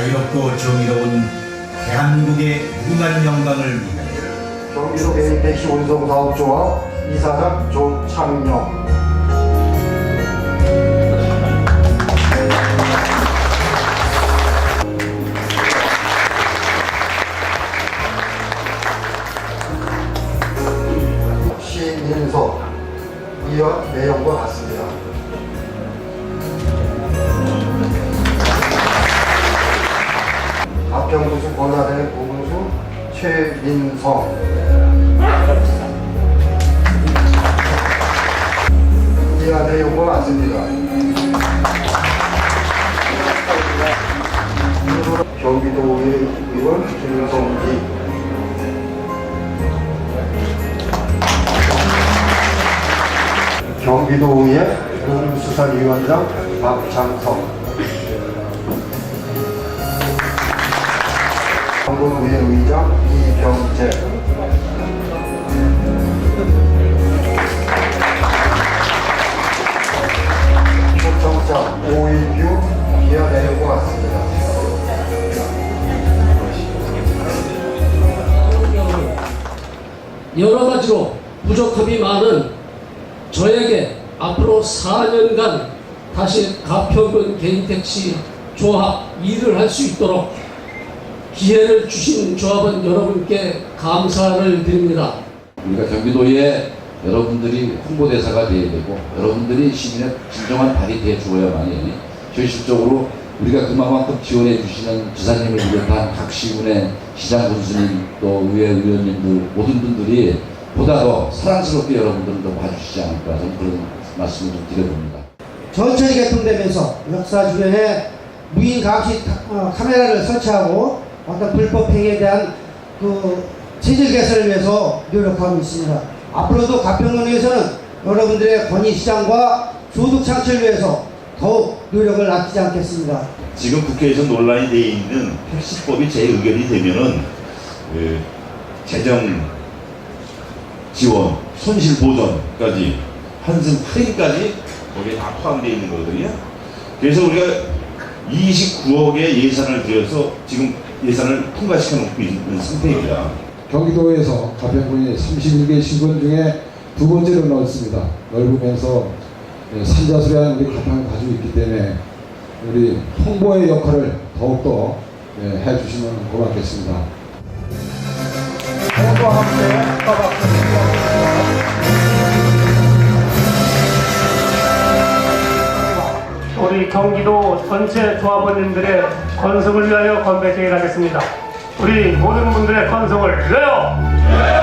자유롭고 정의로운 대한민국의 무궁한 영광을 위하여. 경기도 개인 택시 운송 사업조합 이사장 조창영 합평구수 권한의 고문수 최민성. 이하 내용과 같습니다. 경기도의 의원 김성기. 경기도의 농수산위원장 박창성 정부의 의장 이병재 초청장 오이규 기아 내려고 왔습니다. 여러 가지로 부족함이 많은 저에게 앞으로 4년간 다시 가평군 개인택시 조합 일을 할 수 있도록 기회를 주신 조합원 여러분께 감사를 드립니다. 우리가 경기도에 여러분들이 홍보대사가 되어야 되고 여러분들이 시민의 진정한 발이 돼 주어야만이 현실적으로 우리가 그만큼 지원해 주시는 지사님을 비롯한 각 시군의 시장 군수님 또 의회 의원님들 모든 분들이 보다 더 사랑스럽게 여러분들은 더 봐주시지 않을까 저는 그런 말씀을 좀 드려봅니다. 천천히 개통되면서 역사 주변에 무인 감시 타- 어, 카메라를 설치하고 어떤 불법 행위에 대한 그 체질 개선을 위해서 노력하고 있습니다. 앞으로도 가평군에서는 여러분들의 권위 시장과 소득 창출을 위해서 더욱 노력을 아끼지 않겠습니다. 지금 국회에서 논란이 되어 있는 택시법이 제 의견이 되면은 그 재정 지원, 손실 보전까지 한승 할인까지 거기에 다 포함되어 있는 거거든요. 그래서 우리가 29억의 예산을 들여서 지금 예산을 통과시켜 놓고 있는 상태입니다. 경기도에서 가평군이 31개 시군 중에 두 번째로 넓습니다. 넓으면서 예, 산자수려한 우리 가평을 가지고 있기 때문에 우리 홍보의 역할을 더욱더 예, 해주시면 고맙겠습니다. 홍보와 함께 우리 경기도 전체 조합원님들의 건승을 위하여 건배 제의하겠습니다. 우리 모든 분들의 건승을 위하여